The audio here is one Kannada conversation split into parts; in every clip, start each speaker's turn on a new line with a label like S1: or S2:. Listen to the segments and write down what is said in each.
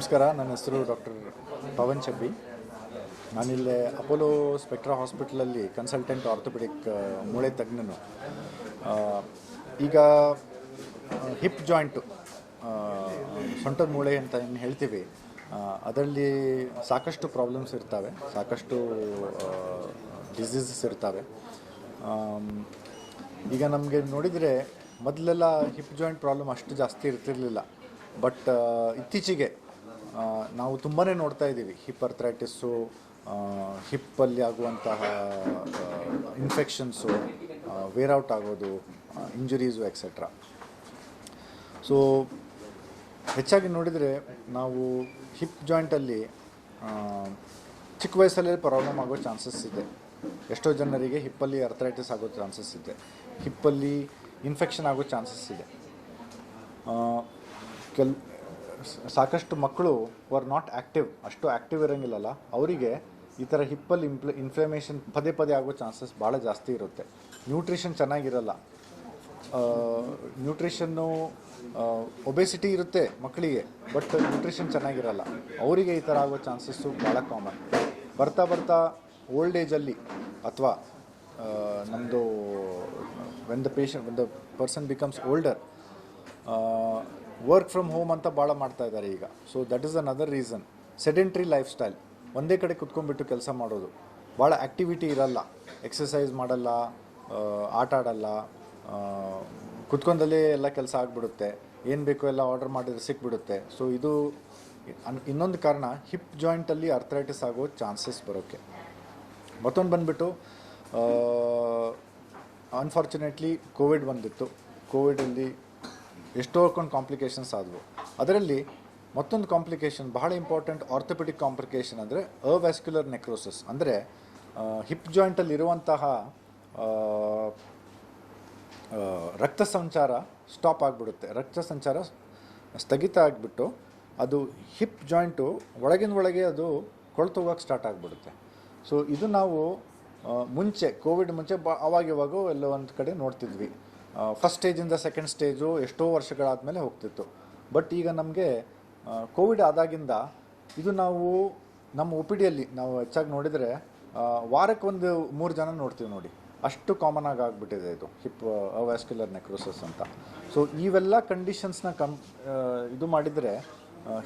S1: ನಮಸ್ಕಾರ, ನನ್ನ ಹೆಸರು ಡಾಕ್ಟರ್ ಪವನ್ ಚಬ್ಬಿ. ನಾನಿಲ್ಲೇ ಅಪೋಲೋ ಸ್ಪೆಕ್ಟ್ರಾ ಹಾಸ್ಪಿಟ್ಲಲ್ಲಿ ಕನ್ಸಲ್ಟೆಂಟ್ ಆರ್ಥೋಪೆಡಿಕ್ ಮೂಳೆ ತಜ್ಞನು. ಈಗ ಹಿಪ್ ಜಾಯಿಂಟು ಸೊಂಟದ ಮೂಳೆ ಅಂತ ಏನು ಹೇಳ್ತೀವಿ ಅದರಲ್ಲಿ ಸಾಕಷ್ಟು ಪ್ರಾಬ್ಲಮ್ಸ್ ಇರ್ತವೆ, ಸಾಕಷ್ಟು ಡಿಸೀಸಸ್ ಇರ್ತವೆ. ಈಗ ನಮಗೆ ನೋಡಿದರೆ ಮೊದಲೆಲ್ಲ ಹಿಪ್ ಜಾಯಿಂಟ್ ಪ್ರಾಬ್ಲಮ್ ಅಷ್ಟು ಜಾಸ್ತಿ ಇರ್ತಿರಲಿಲ್ಲ. ಬಟ್ ಇತ್ತೀಚೆಗೆ ನಾವು ತುಂಬಾ ನೋಡ್ತಾ ಇದ್ದೀವಿ ಹಿಪ್ ಅರ್ಥ್ರೈಟಿಸ್ಸು ಹಿಪ್ಪಲ್ಲಿ ಆಗುವಂತಹ ಇನ್ಫೆಕ್ಷನ್ಸು ವೇರ್ಔಟ್ ಆಗೋದು ಇಂಜುರೀಸು ಎಕ್ಸೆಟ್ರಾ ಸೊ ಹೆಚ್ಚಾಗಿ ನೋಡಿದರೆ ನಾವು ಹಿಪ್ ಜಾಯಿಂಟಲ್ಲಿ ಚಿಕ್ಕ ವಯಸ್ಸಲ್ಲೇ ಪ್ರಾಬ್ಲಮ್ ಆಗೋ ಚಾನ್ಸಸ್ ಇದೆ. ಎಷ್ಟೋ ಜನರಿಗೆ ಹಿಪ್ಪಲ್ಲಿ ಅರ್ಥರೈಟಿಸ್ ಆಗೋ ಚಾನ್ಸಸ್ ಇದೆ. ಹಿಪ್ಪಲ್ಲಿ ಇನ್ಫೆಕ್ಷನ್ ಆಗೋ ಚಾನ್ಸಸ್ ಇದೆ. ಕೆಲ್ ಸಾಕಷ್ಟು ಮಕ್ಕಳು ವರ್ ನಾಟ್ ಆ್ಯಕ್ಟಿವ್ ಅಷ್ಟು ಆ್ಯಕ್ಟಿವ್ ಇರೋಂಗಿಲ್ಲಲ್ಲ, ಅವರಿಗೆ ಈ ಥರ ಹಿಪ್ಪಲ್ಲಿ ಇಂಪ್ಲ ಇನ್ಫ್ಲಮೇಷನ್ ಪದೇ ಪದೇ ಆಗೋ ಚಾನ್ಸಸ್ ಭಾಳ ಜಾಸ್ತಿ ಇರುತ್ತೆ. ನ್ಯೂಟ್ರಿಷನ್ ಚೆನ್ನಾಗಿರಲ್ಲ. ನ್ಯೂಟ್ರಿಷನ್ನು ಒಬೆಸಿಟಿ ಇರುತ್ತೆ ಮಕ್ಕಳಿಗೆ ಬಟ್ ನ್ಯೂಟ್ರಿಷನ್ ಚೆನ್ನಾಗಿರಲ್ಲ. ಅವರಿಗೆ ಈ ಥರ ಆಗೋ ಚಾನ್ಸಸ್ಸು ಭಾಳ ಕಾಮನ್ ಬರ್ತಾ ಬರ್ತಾ ಓಲ್ಡ್ ಏಜಲ್ಲಿ ಅಥವಾ ನಮ್ಮದು when the patient when the person becomes older work from home ಅಂತ ಭಾಳ ಮಾಡ್ತಾ ಇದ್ದಾರೆ ಈಗ. So that is another reason sedentary lifestyle ಒಂದೇ ಕಡೆ ಕುತ್ಕೊಂಡ್ಬಿಟ್ಟು ಕೆಲಸ ಮಾಡೋದು. ಭಾಳ ಆ್ಯಕ್ಟಿವಿಟಿ ಇರಲ್ಲ. ಎಕ್ಸಸೈಸ್ ಮಾಡಲ್ಲ ಆಟ ಆಡಲ್ಲ ಕುತ್ಕೊಂಡಲ್ಲೇ ಎಲ್ಲ ಕೆಲಸ ಆಗಿಬಿಡುತ್ತೆ. ಏನು ಬೇಕೋ ಎಲ್ಲ ಆರ್ಡರ್ ಮಾಡಿದ್ರೆ ಸಿಕ್ಬಿಡುತ್ತೆ. ಸೊ ಇದು ಇನ್ನೊಂದು ಕಾರಣ ಹಿಪ್ ಜಾಯಿಂಟಲ್ಲಿ ಅರ್ಥರೈಟಿಸ್ ಆಗೋ ಚಾನ್ಸಸ್ ಬರೋಕ್ಕೆ. ಮತ್ತೊಂದು ಬಂದುಬಿಟ್ಟು ಅನ್ಫಾರ್ಚುನೇಟ್ಲಿ ಕೋವಿಡ್ ಬಂದಿತ್ತು. ಕೋವಿಡಲ್ಲಿ ಎಷ್ಟೋ ಕೊಂಡು ಕಾಂಪ್ಲಿಕೇಶನ್ಸ್ ಆದವು. ಅದರಲ್ಲಿ ಮತ್ತೊಂದು ಕಾಂಪ್ಲಿಕೇಶನ್ ಬಹಳ ಇಂಪಾರ್ಟೆಂಟ್ ಆರ್ಥೋಪೆಡಿಕ್ ಕಾಂಪ್ಲಿಕೇಶನ್ ಅಂದರೆ ಅವ್ಯಾಸ್ಕ್ಯುಲರ್ ನೆಕ್ರೋಸಿಸ್ ಅಂದರೆ ಹಿಪ್ ಜಾಯಿಂಟಲ್ಲಿ ಇರುವಂತಹ ರಕ್ತ ಸಂಚಾರ ಸ್ಟಾಪ್ ಆಗಿಬಿಡುತ್ತೆ. ರಕ್ತ ಸಂಚಾರ ಸ್ಥಗಿತ ಆಗಿಬಿಟ್ಟು ಅದು ಹಿಪ್ ಜಾಯಿಂಟು ಒಳಗಿನ ಒಳಗೆ ಅದು ಕೊಳ್ತು ಹೋಗೋಕೆ ಸ್ಟಾರ್ಟ್ ಆಗಿಬಿಡುತ್ತೆ. ಸೊ ಇದು ನಾವು ಮುಂಚೆ ಕೋವಿಡ್ ಮುಂಚೆ ಬಾ ಇವಾಗ ಎಲ್ಲೋ ಒಂದು ಕಡೆ ನೋಡ್ತಿದ್ವಿ. ಫಸ್ಟ್ ಸ್ಟೇಜಿಂದ ಸೆಕೆಂಡ್ ಸ್ಟೇಜು ಎಷ್ಟೋ ವರ್ಷಗಳಾದಮೇಲೆ ಹೋಗ್ತಿತ್ತು. ಬಟ್ ಈಗ ನಮಗೆ ಕೋವಿಡ್ ಆದಾಗಿಂದ ಇದು ನಾವು ನಮ್ಮ ಒ ಪಿ ಡಿಯಲ್ಲಿ ನಾವು ಹೆಚ್ಚಾಗಿ ನೋಡಿದರೆ ವಾರಕ್ಕೆ ಒಂದು ಮೂರು ಜನ ನೋಡ್ತೀವಿ ನೋಡಿ. ಅಷ್ಟು ಕಾಮನ್ ಆಗಿ ಆಗಿಬಿಟ್ಟಿದೆ ಇದು ಹಿಪ್ ಅವ್ಯಾಸ್ಕ್ಯುಲರ್ ನೆಕ್ರೋಸಸ್ ಅಂತ. ಸೊ ಇವೆಲ್ಲ ಕಂಡೀಷನ್ಸ್ನ ಕಮ್ ಇದು ಮಾಡಿದರೆ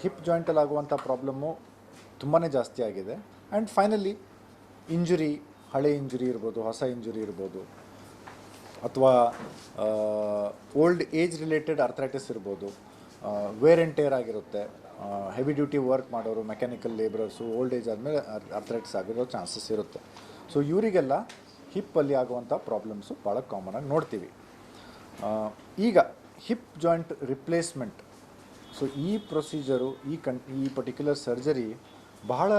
S1: ಹಿಪ್ ಜಾಯಿಂಟಲ್ಲಿ ಆಗುವಂಥ ಪ್ರಾಬ್ಲಮ್ಮು ತುಂಬಾ ಜಾಸ್ತಿ ಆಗಿದೆ. ಆ್ಯಂಡ್ ಫೈನಲಿ ಇಂಜುರಿ ಹಳೆ ಇಂಜುರಿ ಇರ್ಬೋದು, ಹೊಸ ಇಂಜುರಿ ಇರ್ಬೋದು. ಅಥವಾ ಓಲ್ಡ್ ಏಜ್ ರಿಲೇಟೆಡ್ ಅರ್ಥ್ರೈಟಿಸ್ ಇರ್ಬೋದು ವೇರ್ ಆ್ಯಂಡ್ ಟೇರ್ ಆಗಿರುತ್ತೆ. ಹೆವಿ ಡ್ಯೂಟಿ ವರ್ಕ್ ಮಾಡೋರು ಮೆಕ್ಯಾನಿಕಲ್ ಲೇಬರರ್ಸು ಓಲ್ಡ್ ಏಜ್ ಆದಮೇಲೆ ಅರ್ಥ್ರೈಟಿಸ್ ಆಗಿರೋ ಚಾನ್ಸಸ್ ಇರುತ್ತೆ. ಸೊ ಇವರಿಗೆಲ್ಲ ಹಿಪ್ಪಲ್ಲಿ ಆಗುವಂಥ ಪ್ರಾಬ್ಲಮ್ಸು ಭಾಳ ಆಗಿ ನೋಡ್ತೀವಿ. ಈಗ ಹಿಪ್ ಜಾಯಿಂಟ್ ರಿಪ್ಲೇಸ್ಮೆಂಟ್ ಸೊ ಈ ಪ್ರೊಸೀಜರು ಈ ಕನ್ ಈ ಪರ್ಟಿಕ್ಯುಲರ್ ಸರ್ಜರಿ ಬಹಳ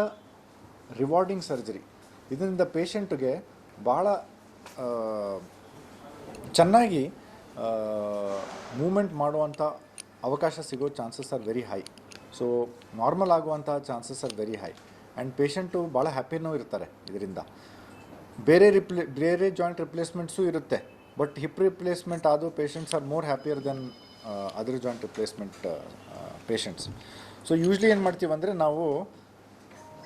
S1: ರಿವಾರ್ಡಿಂಗ್ ಸರ್ಜರಿ ಇದರಿಂದ ಪೇಷಂಟ್ಗೆ ಭಾಳ ಚೆನ್ನಾಗಿ ಮೂಮೆಂಟ್ ಮಾಡುವಂಥ ಅವಕಾಶ ಸಿಗೋ chances are very high so normal ಆಗುವಂಥ chances are very high and patient ಭಾಳ ಹ್ಯಾಪಿನೂ ಇರ್ತಾರೆ ಇದರಿಂದ. ಬೇರೆ ರಿಪ್ಲೇ ಬೇರೆ ಜಾಯಿಂಟ್ ರಿಪ್ಲೇಸ್ಮೆಂಟ್ಸು ಇರುತ್ತೆ. But hip replacement ಆದೋ patients are more happier than other joint replacement patients so usually ಏನು ಮಾಡ್ತೀವಿ ಅಂದರೆ ನಾವು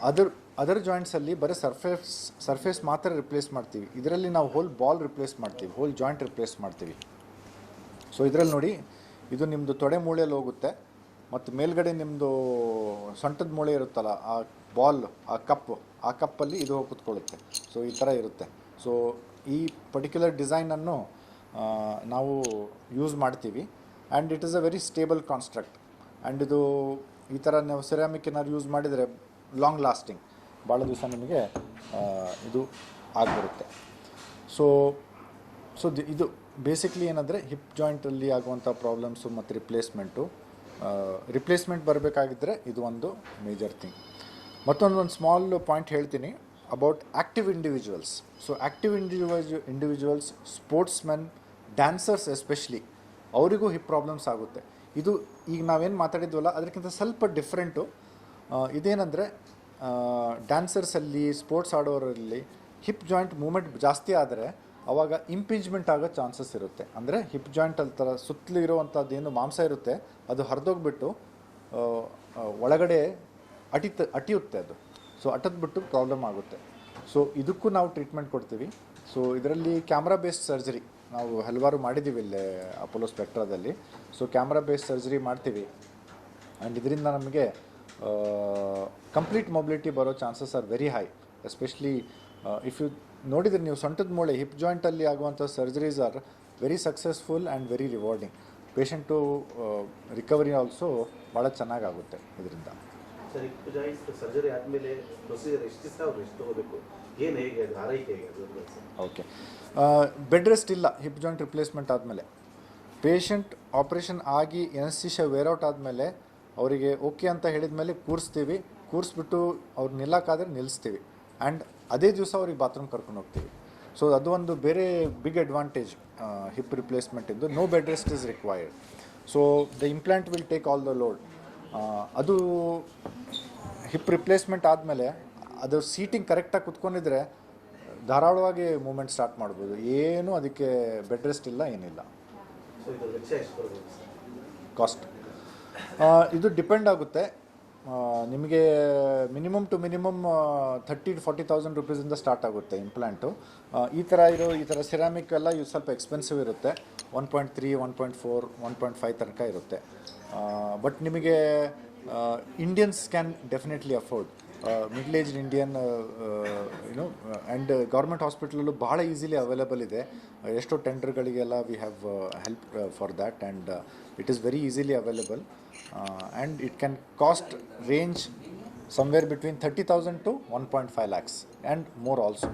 S1: ಅದರ್ ಅದರ್ ಜಾಯಿಂಟ್ಸಲ್ಲಿ ಬರೀ ಸರ್ಫೇಸ್ ಸರ್ಫೇಸ್ ಮಾತ್ರ ರಿಪ್ಲೇಸ್ ಮಾಡ್ತೀವಿ. ಇದರಲ್ಲಿ ನಾವು ಹೋಲ್ ಬಾಲ್ ರಿಪ್ಲೇಸ್ ಮಾಡ್ತೀವಿ ಹೋಲ್ ಜಾಯಿಂಟ್ ರಿಪ್ಲೇಸ್ ಮಾಡ್ತೀವಿ. ಸೊ ಇದರಲ್ಲಿ ನೋಡಿ, ಇದು ನಿಮ್ಮದು ತೊಡೆ ಮೂಳೆಯಲ್ಲಿ ಹೋಗುತ್ತೆ, ಮತ್ತು ಮೇಲ್ಗಡೆ ನಿಮ್ಮದು ಸೊಂಟದ ಮೂಳೆ ಇರುತ್ತಲ್ಲ, ಆ ಬಾಲ್ ಆ ಕಪ್ ಆ ಕಪ್ಪಲ್ಲಿ ಇದು ಹೋಗಿ ಕುತ್ಕೊಳ್ಳುತ್ತೆ. ಸೊ ಈ ಥರ ಇರುತ್ತೆ. ಸೊ ಈ ಪರ್ಟಿಕ್ಯುಲರ್ ಡಿಸೈನನ್ನು ನಾವು ಯೂಸ್ ಮಾಡ್ತೀವಿ. And it is a very stable construct and ಇದು ಈ ಥರ ನಾವು ಸಿರಾಮಿಕ್ ಏನಾದ್ರು ಯೂಸ್ ಮಾಡಿದರೆ ಲಾಂಗ್ ಲಾಸ್ಟಿಂಗ್ ಭಾಳ ದಿವಸ ನಿಮಗೆ ಇದು ಆಗಿಬಿಡುತ್ತೆ. ಸೊ ಸೊ ಇದು ಬೇಸಿಕ್ಲಿ ಏನಂದರೆ ಹಿಪ್ ಜಾಯಿಂಟಲ್ಲಿ ಆಗುವಂಥ ಪ್ರಾಬ್ಲಮ್ಸು ಮತ್ತು ರಿಪ್ಲೇಸ್ಮೆಂಟು ರಿಪ್ಲೇಸ್ಮೆಂಟ್ ಬರಬೇಕಾಗಿದ್ದರೆ ಇದು ಒಂದು ಮೇಜರ್ ಥಿಂಗ್ ಮತ್ತೊಂದು ಒಂದು ಸ್ಮಾಲ್ ಪಾಯಿಂಟ್ ಹೇಳ್ತೀನಿ about active individuals so active individual individuals sports men dancers especially ಅವರಿಗೂ ಹಿಪ್ ಪ್ರಾಬ್ಲಮ್ಸ್ ಆಗುತ್ತೆ. ಇದು ಈಗ ನಾವೇನು ಮಾತಾಡಿದ್ವಲ್ಲ, ಅದಕ್ಕಿಂತ ಸ್ವಲ್ಪ ಡಿಫ್ರೆಂಟು ಇದೇನೆಂದರೆ ಡ್ಯಾನ್ಸರ್ಸಲ್ಲಿ ಸ್ಪೋರ್ಟ್ಸ್ ಆಡೋರಲ್ಲಿ ಹಿಪ್ ಜಾಯಿಂಟ್ ಮೂಮೆಂಟ್ ಜಾಸ್ತಿ ಆದರೆ ಅವಾಗ ಇಂಪಿಂಜ್ಮೆಂಟ್ ಆಗೋ ಚಾನ್ಸಸ್ ಇರುತ್ತೆ. ಅಂದರೆ ಹಿಪ್ ಜಾಯಿಂಟ್ ಅಲ್ಲಿ ಥರ ಸುತ್ತಲೂ ಇರುವಂಥದ್ದು ಏನು ಮಾಂಸ ಇರುತ್ತೆ, ಅದು ಹರಿದೋಗ್ಬಿಟ್ಟು ಒಳಗಡೆ ಅಟಿತ, ಅಟಿಯುತ್ತೆ ಅದು. ಸೊ ಅಟದ್ಬಿಟ್ಟು ಪ್ರಾಬ್ಲಮ್ ಆಗುತ್ತೆ. ಸೊ ಇದಕ್ಕೂ ನಾವು ಟ್ರೀಟ್ಮೆಂಟ್ ಕೊಡ್ತೀವಿ. ಸೊ ಇದರಲ್ಲಿ ಕ್ಯಾಮ್ರಾ ಬೇಸ್ಡ್ ಸರ್ಜರಿ ನಾವು ಹಲವಾರು ಮಾಡಿದ್ದೀವಿ ಇಲ್ಲೇ ಅಪೋಲೋ ಸ್ಪೆಕ್ಟ್ರಾದಲ್ಲಿ ಸೊ ಕ್ಯಾಮ್ರಾ ಬೇಸ್ಡ್ ಸರ್ಜರಿ ಮಾಡ್ತೀವಿ. ಆ್ಯಂಡ್ ಇದರಿಂದ ನಮಗೆ ಕಂಪ್ಲೀಟ್ ಮೊಬಿಲಿಟಿ ಬರೋ chances are very high especially if you ನೋಡಿದರೆ ನೀವು ಸೊಂಟದ ಮೂಳೆ ಹಿಪ್ ಜಾಯಿಂಟಲ್ಲಿ ಆಗುವಂಥ surgeries are very successful and very rewarding patient recovery also ಭಾಳ ಚೆನ್ನಾಗಾಗುತ್ತೆ ಇದರಿಂದ.
S2: ಸರ್ ಹಿಪ್ ಜಾಯಿಂಟ್ ಸರ್ಜರಿ ಆದಮೇಲೆ ಪ್ರೊಸೀಜರ್ ಎಷ್ಟು ದಿವಸ ಅವ್ರು ಎಷ್ಟು ತಗೋಬೇಕು? ಏನು ಹೇಗೆ ಅದು ಆರೈಕೆ ಹೇಗೆ ಸರ್
S1: ಓಕೆ ಬೆಡ್ ರೆಸ್ಟ್ ಇಲ್ಲ ಹಿಪ್ ಜಾಯಿಂಟ್ ರಿಪ್ಲೇಸ್ಮೆಂಟ್ ಆದಮೇಲೆ. ಪೇಷಂಟ್ ಆಪ್ರೇಷನ್ ಆಗಿ ಎನಸ್ತಿಷ ವೇರೌಟ್ ಆದಮೇಲೆ ಅವರಿಗೆ ಓಕೆ ಅಂತ ಹೇಳಿದ ಮೇಲೆ ಕೂರಿಸ್ತೀವಿ. ಕೂರಿಸ್ಬಿಟ್ಟು ಅವ್ರು ನಿಲ್ಲಕ್ಕಾದ್ರೆ ನಿಲ್ಲಿಸ್ತೀವಿ. ಆ್ಯಂಡ್ ಅದೇ ದಿವಸ ಅವ್ರಿಗೆ ಬಾತ್ರೂಮ್ ಕರ್ಕೊಂಡು ಹೋಗ್ತೀವಿ. ಸೊ ಅದು ಒಂದು ಬೇರೆ big advantage hip ರಿಪ್ಲೇಸ್ಮೆಂಟಿಂದು no bed rest is required so the implant will take all the load ಅದು ಹಿಪ್ ರಿಪ್ಲೇಸ್ಮೆಂಟ್ ಆದಮೇಲೆ ಅದು ಸೀಟಿಂಗ್ ಕರೆಕ್ಟಾಗಿ ಕುತ್ಕೊಂಡಿದ್ರೆ ಧಾರಾಳವಾಗಿ ಮೂಮೆಂಟ್ ಸ್ಟಾರ್ಟ್ ಮಾಡ್ಬೋದು. ಏನು ಅದಕ್ಕೆ ಬೆಡ್ ರೆಸ್ಟ್ ಇಲ್ಲ ಏನಿಲ್ಲ.
S2: ಇದು
S1: ಕಾಸ್ಟ್ ಇದು ಡಿಪೆಂಡ್ ಆಗುತ್ತೆ. ನಿಮಗೆ minimum to minimum thirty to forty thousand ರುಪೀಸಿಂದ start ಆಗುತ್ತೆ ಇಂಪ್ಲಾಂಟು ಈ ಥರ ಇರೋ, ಈ ಥರ ಸಿರಾಮಿಕ್ ಎಲ್ಲ ಇದು ಸ್ವಲ್ಪ ಎಕ್ಸ್ಪೆನ್ಸಿವ್ ಇರುತ್ತೆ. One point three one point four one point five ತನಕ ಇರುತ್ತೆ. ಬಟ್ ನಿಮಗೆ Indians can definitely afford middle age Indian you know and government ಹಾಸ್ಪಿಟ್ಲಲ್ಲೂ ಭಾಳ ಈಸಿಲಿ ಅವೈಲೇಬಲ್ ಇದೆ. ಎಷ್ಟೋ ಟೆಂಡರ್ಗಳಿಗೆಲ್ಲ we have help for that and it is very easily available and it can cost range somewhere between thirty thousand to one point five lakhs and more also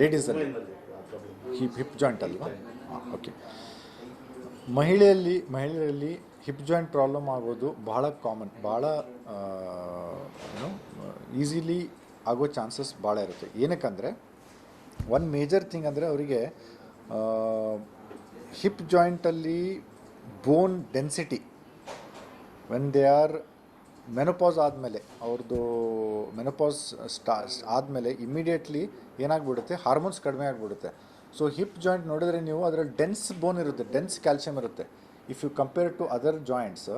S2: ladies
S1: hip hip joint ಅಲ್ವಾ? ಹಾಂ ಓಕೆ ಮಹಿಳೆಯಲ್ಲಿ, ಮಹಿಳೆಯರಲ್ಲಿ ಹಿಪ್ ಜಾಯಿಂಟ್ ಪ್ರಾಬ್ಲಮ್ ಆಗೋದು ಬಹಳ ಕಾಮನ್ ಭಾಳ ಏನು ಈಸಿಲಿ ಆಗೋ ಚಾನ್ಸಸ್ ಭಾಳ ಇರುತ್ತೆ. ಏನಕ್ಕಂದರೆ ಒನ್ ಮೇಜರ್ ಥಿಂಗ್ ಅಂದರೆ ಅವರಿಗೆ hip ಜಾಯಿಂಟಲ್ಲಿ bone density when they are menopause ಆದಮೇಲೆ ಅವ್ರದ್ದು ಮೆನೋಪಾಸ್ ಸ್ಟಾ ಆದಮೇಲೆ ಇಮ್ಮಿಡಿಯೇಟ್ಲಿ ಏನಾಗ್ಬಿಡುತ್ತೆ ಹಾರ್ಮೋನ್ಸ್ ಕಡಿಮೆ ಆಗಿಬಿಡುತ್ತೆ. ಸೊ ಹಿಪ್ ಜಾಯಿಂಟ್ ನೋಡಿದ್ರೆ ನೀವು ಅದರಲ್ಲಿ ಡೆನ್ಸ್ ಬೋನ್ ಇರುತ್ತೆ ಡೆನ್ಸ್ ಕ್ಯಾಲ್ಸಿಯಂ ಇರುತ್ತೆ. If you compare to other joints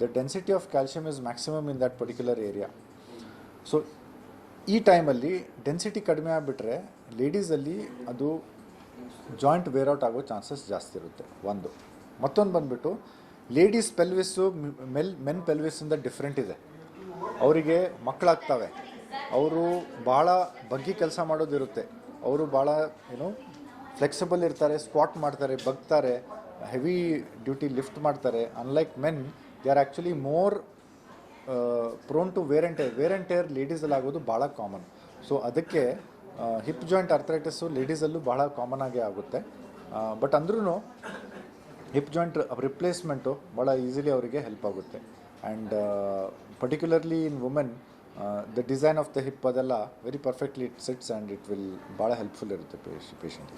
S1: the density of calcium is maximum in that particular area so ಈ ಟೈಮಲ್ಲಿ ಡೆನ್ಸಿಟಿ ಕಡಿಮೆ ಆಗಿಬಿಟ್ರೆ ಲೇಡೀಸಲ್ಲಿ ಅದು ಜಾಯಿಂಟ್ ವೇರ್ಔಟ್ ಆಗೋ ಚಾನ್ಸಸ್ ಜಾಸ್ತಿ ಇರುತ್ತೆ, ಒಂದು. ಮತ್ತೊಂದು ಬಂದುಬಿಟ್ಟು ಲೇಡೀಸ್ ಪೆಲ್ವಿಸ್ಸು ಮೆಲ್ ಮೆನ್ ಪೆಲ್ವಿಸ್ಸಿಂದ ಡಿಫ್ರೆಂಟ್ ಇದೆ. ಅವರಿಗೆ ಮಕ್ಕಳಾಗ್ತವೆ ಅವರು ಭಾಳ ಬಗ್ಗಿ ಕೆಲಸ ಮಾಡೋದಿರುತ್ತೆ. ಅವರು ಭಾಳ ಏನು ಫ್ಲೆಕ್ಸಿಬಲ್ ಇರ್ತಾರೆ ಸ್ಕ್ವಾಟ್ ಮಾಡ್ತಾರೆ, ಬಗ್ತಾರೆ ಹೆವಿ ಡ್ಯೂಟಿ ಲಿಫ್ಟ್ ಮಾಡ್ತಾರೆ. Unlike men they are actually more prone to wear and tear wear and tear ಲೇಡೀಸಲ್ಲಿ ಆಗೋದು ಭಾಳ ಕಾಮನ್ ಸೊ ಅದಕ್ಕೆ ಹಿಪ್ ಜಾಯಿಂಟ್ ಅರ್ಥರೈಟಿಸು ಲೇಡೀಸಲ್ಲೂ ಭಾಳ ಕಾಮನ್ ಆಗೇ ಆಗುತ್ತೆ. ಬಟ್ ಅಂದ್ರೂ ಹಿಪ್ ಜಾಯಿಂಟ್ ರಿಪ್ಲೇಸ್ಮೆಂಟು ಭಾಳ ಈಸಿಲಿ ಅವರಿಗೆ ಹೆಲ್ಪ್ ಆಗುತ್ತೆ. And particularly in women the design of the hip ಅದೆಲ್ಲ very perfectly it sits and it will ಭಾಳ ಹೆಲ್ಪ್ಫುಲ್ ಇರುತ್ತೆ ಪೇಷಂಟ್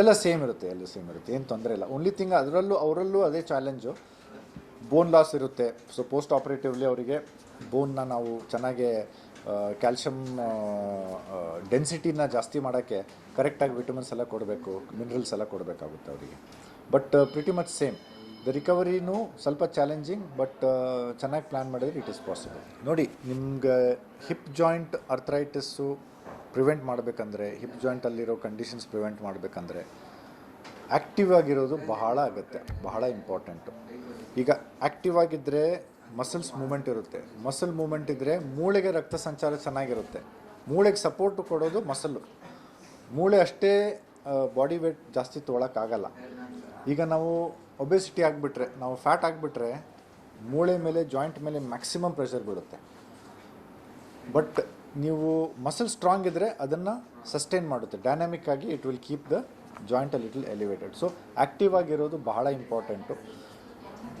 S2: ಎಲ್ಲ ಸೇಮ್
S1: ಇರುತ್ತೆ ಎಲ್ಲ ಸೇಮ್ ಇರುತ್ತೆ ಏನು ತೊಂದರೆ ಇಲ್ಲ. ಓನ್ಲಿ ಥಿಂಗ್ ಅದರಲ್ಲೂ ಅವರಲ್ಲೂ ಅದೇ ಚಾಲೆಂಜು ಬೋನ್ ಲಾಸ್ ಇರುತ್ತೆ. ಸೊ ಪೋಸ್ಟ್ ಆಪರೇಟಿವ್ಲಿ ಅವರಿಗೆ ಬೋನ್ನ ನಾವು ಚೆನ್ನಾಗಿ ಕ್ಯಾಲ್ಶಿಯಮ್ ಡೆನ್ಸಿಟಿನ ಜಾಸ್ತಿ ಮಾಡೋಕ್ಕೆ ಕರೆಕ್ಟಾಗಿ ವಿಟಮಿನ್ಸ್ ಎಲ್ಲ ಕೊಡಬೇಕು ಮಿನರಲ್ಸ್ ಎಲ್ಲ ಕೊಡಬೇಕಾಗುತ್ತೆ ಅವರಿಗೆ. But pretty much same the ರಿಕವರಿನೂ ಸ್ವಲ್ಪ ಚಾಲೆಂಜಿಂಗ್ ಬಟ್ ಚೆನ್ನಾಗಿ ಪ್ಲ್ಯಾನ್ ಮಾಡಿದ್ರೆ ಇಟ್ ಇಸ್ ಪಾಸಿಬಲ್ ನೋಡಿ, ನಿಮ್ಗೆ ಹಿಪ್ ಜಾಯಿಂಟ್ ಅರ್ಥರೈಟಿಸ್ಸು ಪ್ರಿವೆಂಟ್ ಮಾಡಬೇಕಂದ್ರೆ ಹಿಪ್ ಜಾಯಿಂಟಲ್ಲಿರೋ ಕಂಡೀಷನ್ಸ್ ಪ್ರಿವೆಂಟ್ ಮಾಡಬೇಕಂದ್ರೆ ಆ್ಯಕ್ಟಿವ್ ಆಗಿರೋದು ಬಹಳ ಆಗುತ್ತೆ, ಬಹಳ ಇಂಪಾರ್ಟೆಂಟು ಈಗ ಆ್ಯಕ್ಟಿವ್ ಆಗಿದ್ದರೆ ಮಸಲ್ಸ್ ಮೂಮೆಂಟ್ ಇರುತ್ತೆ. ಮಸಲ್ ಮೂಮೆಂಟ್ ಇದ್ದರೆ ಮೂಳೆಗೆ ರಕ್ತ ಸಂಚಾರ ಚೆನ್ನಾಗಿರುತ್ತೆ. ಮೂಳೆಗೆ ಸಪೋರ್ಟ್ ಕೊಡೋದು ಮಸಲ್ಲು ಮೂಳೆ ಅಷ್ಟೇ ಬಾಡಿ ವೇಟ್ ಜಾಸ್ತಿ ತೊಗೊಳಕ್ಕಾಗಲ್ಲ ಈಗ ನಾವು ಒಬೆಸಿಟಿ ಆಗಿಬಿಟ್ರೆ, ನಾವು ಫ್ಯಾಟ್ ಆಗಿಬಿಟ್ರೆ ಮೂಳೆ ಮೇಲೆ ಜಾಯಿಂಟ್ ಮೇಲೆ ಮ್ಯಾಕ್ಸಿಮಮ್ ಪ್ರೆಷರ್ ಬೀಳುತ್ತೆ. ಬಟ್ ನೀವು ಮಸಲ್ ಸ್ಟ್ರಾಂಗ್ ಇದ್ದರೆ ಅದನ್ನು ಸಸ್ಟೈನ್ ಮಾಡುತ್ತೆ. ಡೈನಾಮಿಕ್ ಆಗಿ it will keep the joint a little elevated so active ಆಗಿರೋದು ಬಹಳ ಇಂಪಾರ್ಟೆಂಟು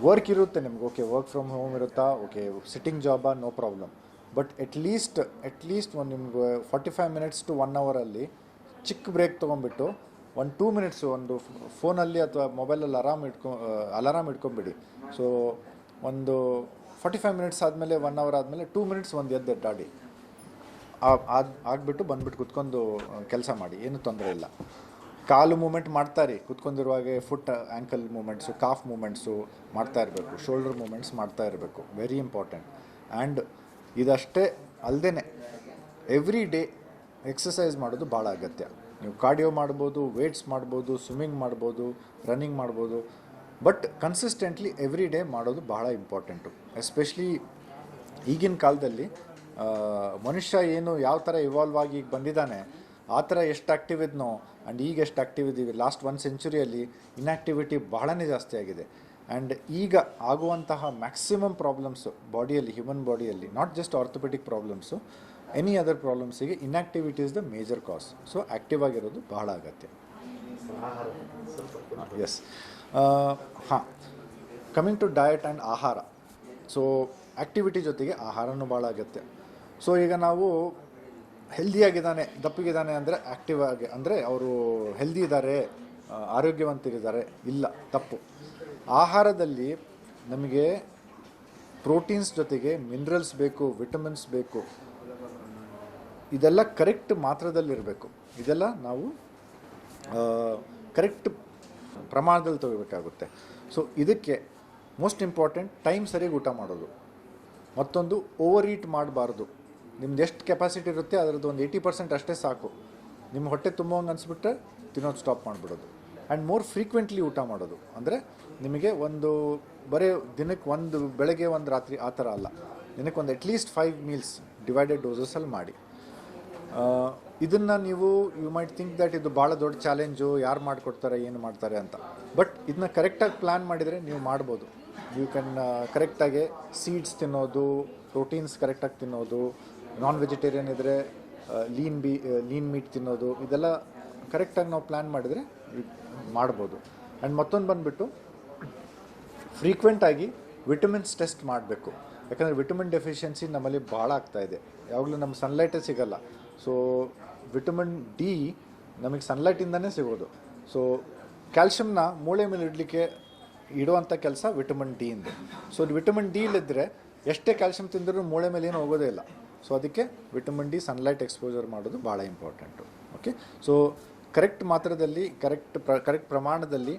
S1: ವರ್ಕ್ ಇರುತ್ತೆ ನಿಮ್ಗೆ. ಓಕೆ ವರ್ಕ್ ಫ್ರಮ್ ಹೋಮ್ ಇರುತ್ತಾ? Okay sitting ಜಾಬಾ no problem but at least at least ಒಂದು ನಿಮ್ಗೆ forty five minutes to one ಅವರಲ್ಲಿ ಚಿಕ್ಕ ಬ್ರೇಕ್ ತೊಗೊಂಬಿಟ್ಟು ಒಂದು ಟೂ ಮಿನಿಟ್ಸು ಒಂದು ಫೋನಲ್ಲಿ ಅಥವಾ ಮೊಬೈಲಲ್ಲಿ ಅರಾಮ್ ಇಟ್ಕೊ ಅಲಾರಾಮ್ ಇಟ್ಕೊಂಬಿಡಿ ಸೊ ಒಂದು ಫಾರ್ಟಿ ಫೈವ್ ಮಿನಿಟ್ಸ್ ಆದಮೇಲೆ ಒನ್ ಅವರ್ ಆದಮೇಲೆ ಟೂ ಮಿನಿಟ್ಸ್ ಒಂದು ಎದ್ದೆ ಡಾಡಿ ಆಗ್ಬಿಟ್ಟು ಬಂದ್ಬಿಟ್ಟು ಕುತ್ಕೊಂಡು ಕೆಲಸ ಮಾಡಿ. ಏನು ತೊಂದರೆ ಇಲ್ಲ. ಕಾಲು ಮೂಮೆಂಟ್ ಮಾಡ್ತಾರೆ ಕುತ್ಕೊಂಡಿರುವಾಗೆ foot ankle movements calf movements ಮಾಡ್ತಾ ಇರಬೇಕು. ಶೋಲ್ಡರ್ ಮೂಮೆಂಟ್ಸ್ ಮಾಡ್ತಾ ಇರಬೇಕು. ವೆರಿ ಇಂಪಾರ್ಟೆಂಟ್ ಆ್ಯಂಡ್ ಇದಷ್ಟೇ ಅಲ್ಲದೇ ಎವ್ರಿ ಡೇ ಎಕ್ಸಸೈಸ್ ಮಾಡೋದು ಭಾಳ ಅಗತ್ಯ. ನೀವು ಕಾರ್ಡಿಯೋ ಮಾಡ್ಬೋದು ವೇಟ್ಸ್ ಮಾಡ್ಬೋದು ಸ್ವಿಮ್ಮಿಂಗ್ ಮಾಡ್ಬೋದು ರನ್ನಿಂಗ್ ಮಾಡ್ಬೋದು. ಬಟ್ ಕನ್ಸಿಸ್ಟೆಂಟ್ಲಿ ಎವ್ರಿ ಡೇ ಮಾಡೋದು ಬಹಳ ಇಂಪಾರ್ಟೆಂಟು ಎಸ್ಪೆಷಲಿ ಈಗಿನ ಕಾಲದಲ್ಲಿ ಮನುಷ್ಯ ಏನು ಯಾವ ಥರ ಇವಾಲ್ವ್ ಆಗಿ ಈಗ ಬಂದಿದ್ದಾನೆ, ಆ ಥರ ಎಷ್ಟು ಆ್ಯಕ್ಟಿವ್ ಇದ್ನೋ ಆ್ಯಂಡ್ ಈಗ ಎಷ್ಟು ಆ್ಯಕ್ಟಿವ್ ಇದ್ದೀವಿ ಲಾಸ್ಟ್ ಒನ್ ಸೆಂಚುರಿಯಲ್ಲಿ ಇನ್ಆ್ಯಕ್ಟಿವಿಟಿ ಬಹಳನೇ ಜಾಸ್ತಿ ಆಗಿದೆ. ಆ್ಯಂಡ್ ಈಗ ಆಗುವಂತಹ ಮ್ಯಾಕ್ಸಿಮಮ್ ಪ್ರಾಬ್ಲಮ್ಸು ಬಾಡಿಯಲ್ಲಿ ಹ್ಯೂಮನ್ ಬಾಡಿಯಲ್ಲಿ not just orthopaedic problems any other ಪ್ರಾಬ್ಲಮ್ಸಿಗೆ inactivity is the major cause so active ಆಗಿರೋದು ಬಹಳ ಅಗತ್ಯ. ಎಸ್ ಹಾಂ. ಕಮಿಂಗ್ ಟು ಡಯಟ್ ಆ್ಯಂಡ್ ಆಹಾರ. ಸೊ ಆ್ಯಕ್ಟಿವಿಟಿ ಜೊತೆಗೆ ಆಹಾರನೂ ಭಾಳ ಅಗತ್ಯ. ಸೊ ಈಗ ನಾವು ಹೆಲ್ದಿಯಾಗಿದ್ದಾನೆ ದಪ್ಪಗಿದ್ದಾನೆ ಅಂದರೆ ಆ್ಯಕ್ಟಿವ್ ಆಗಿ ಅಂದರೆ ಅವರು ಹೆಲ್ದಿ ಇದ್ದಾರೆ ಆರೋಗ್ಯವಂತರಿದ್ದಾರೆ ಇಲ್ಲ ತಪ್ಪು. ಆಹಾರದಲ್ಲಿ ನಮಗೆ ಪ್ರೋಟೀನ್ಸ್ ಜೊತೆಗೆ ಮಿನರಲ್ಸ್ ಬೇಕು ವಿಟಮಿನ್ಸ್ ಬೇಕು ಇದೆಲ್ಲ ಕರೆಕ್ಟ್ ಮಾತ್ರದಲ್ಲಿರಬೇಕು. ಇದೆಲ್ಲ ನಾವು ಕರೆಕ್ಟ್ ಪ್ರಮಾಣದಲ್ಲಿ ತೊಗೋಬೇಕಾಗುತ್ತೆ. ಸೊ ಇದಕ್ಕೆ ಮೋಸ್ಟ್ ಇಂಪಾರ್ಟೆಂಟ್ ಟೈಮ್ ಸರಿಯಾಗಿ ಊಟ ಮಾಡೋದು. ಮತ್ತೊಂದು ಓವರ್ ಈಟ್ ಮಾಡಬಾರ್ದು. ನಿಮ್ದು ಎಷ್ಟು ಕೆಪಾಸಿಟಿ ಇರುತ್ತೆ, ಅದರದ್ದು ಒಂದು ಏಯ್ಟಿ ಪರ್ಸೆಂಟ್ ಅಷ್ಟೇ ಸಾಕು. ನಿಮ್ಮ ಹೊಟ್ಟೆ ತುಂಬೋಂಗೆ ಅನಿಸ್ಬಿಟ್ರೆ ತಿನ್ನೋದು ಸ್ಟಾಪ್ ಮಾಡಿಬಿಡೋದು. ಆ್ಯಂಡ್ ಮೋರ್ ಫ್ರೀಕ್ವೆಂಟ್ಲಿ ಊಟ ಮಾಡೋದು. ಅಂದರೆ ನಿಮಗೆ ಒಂದು, ಬರೀ ದಿನಕ್ಕೆ ಒಂದು, ಬೆಳಗ್ಗೆ ಒಂದು ರಾತ್ರಿ ಆ ಥರ ಅಲ್ಲ. ದಿನಕ್ಕೆ ಒಂದು at least five meals divided ಡೋಸಸಲ್ಲಿ ಮಾಡಿ. ಇದನ್ನು ನೀವು ಯು ಮೈಟ್ ಥಿಂಕ್ ದಟ್ ಇದು ಭಾಳ ದೊಡ್ಡ ಚಾಲೆಂಜು, ಯಾರು ಮಾಡಿಕೊಡ್ತಾರೆ, ಏನು ಮಾಡ್ತಾರೆ ಅಂತ. ಬಟ್ ಇದನ್ನ ಕರೆಕ್ಟಾಗಿ ಪ್ಲ್ಯಾನ್ ಮಾಡಿದರೆ ನೀವು ಮಾಡ್ಬೋದು. ಯು ಕ್ಯಾನ್ ಕರೆಕ್ಟಾಗಿ ಸೀಡ್ಸ್ ತಿನ್ನೋದು ಪ್ರೋಟೀನ್ಸ್ ಕರೆಕ್ಟಾಗಿ ತಿನ್ನೋದು ನಾನ್ ವೆಜಿಟೇರಿಯನ್ ಇದ್ದರೆ ಲೀನ್ ಬಿ ಲೀನ್ ಮೀಟ್ ತಿನ್ನೋದು, ಇದೆಲ್ಲ ಕರೆಕ್ಟಾಗಿ ನಾವು ಪ್ಲ್ಯಾನ್ ಮಾಡಿದರೆ ಮಾಡ್ಬೋದು. ಆ್ಯಂಡ್ ಮತ್ತೊಂದು ಬಂದುಬಿಟ್ಟು ಫ್ರೀಕ್ವೆಂಟಾಗಿ ವಿಟಮಿನ್ಸ್ ಟೆಸ್ಟ್ ಮಾಡಬೇಕು. ಯಾಕಂದರೆ ವಿಟಮಿನ್ ಡೆಫಿಷಿಯನ್ಸಿ ನಮ್ಮಲ್ಲಿ ಭಾಳ ಆಗ್ತಾಯಿದೆ ಯಾವಾಗಲೂ ನಮ್ಮ ಸನ್ಲೈಟೇ ಸಿಗಲ್ಲ. ಸೊ ವಿಟಮಿನ್ ಡಿ ನಮಗೆ ಸನ್ಲೈಟಿಂದನೇ ಸಿಗೋದು. ಸೊ ಕ್ಯಾಲ್ಶಿಯಮ್ನ ಮೂಳೆ ಮೇಲೆ ಇಡಲಿಕ್ಕೆ ಇಡುವಂಥ ಕೆಲಸ ವಿಟಮಿನ್ ಡಿ ಇಂದ. ಸೊ ವಿಟಮಿನ್ ಡಿ ಇಲ್ಲಿದ್ದರೆ ಎಷ್ಟೇ ಕ್ಯಾಲ್ಶಿಯಮ್ ತಿಂದರೂ ಮೂಳೆ ಮೇಲೆ ಏನು ಹೋಗೋದೇ ಇಲ್ಲ. ಸೊ ಅದಕ್ಕೆ ವಿಟಮಿನ್ ಡಿ ಸನ್ಲೈಟ್ ಎಕ್ಸ್ಪೋಜರ್ ಮಾಡೋದು ಭಾಳ ಇಂಪಾರ್ಟೆಂಟು ಓಕೆ ಸೊ ಕರೆಕ್ಟ್ ಮಾತ್ರದಲ್ಲಿ ಕರೆಕ್ಟ್ ಪ್ರ ಕರೆಕ್ಟ್ ಪ್ರಮಾಣದಲ್ಲಿ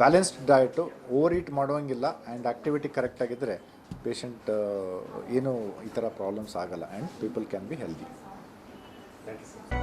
S1: ಬ್ಯಾಲೆನ್ಸ್ಡ್ ಡಯಟು ಓವರ್ ಈಟ್ ಮಾಡುವಂಗಿಲ್ಲ ಆ್ಯಂಡ್ ಆ್ಯಕ್ಟಿವಿಟಿ ಕರೆಕ್ಟ್ ಆಗಿದ್ದರೆ ಪೇಷಂಟ್ ಏನು ಈ ಥರ ಪ್ರಾಬ್ಲಮ್ಸ್ ಆಗಲ್ಲ and people can be healthy
S2: thank you sir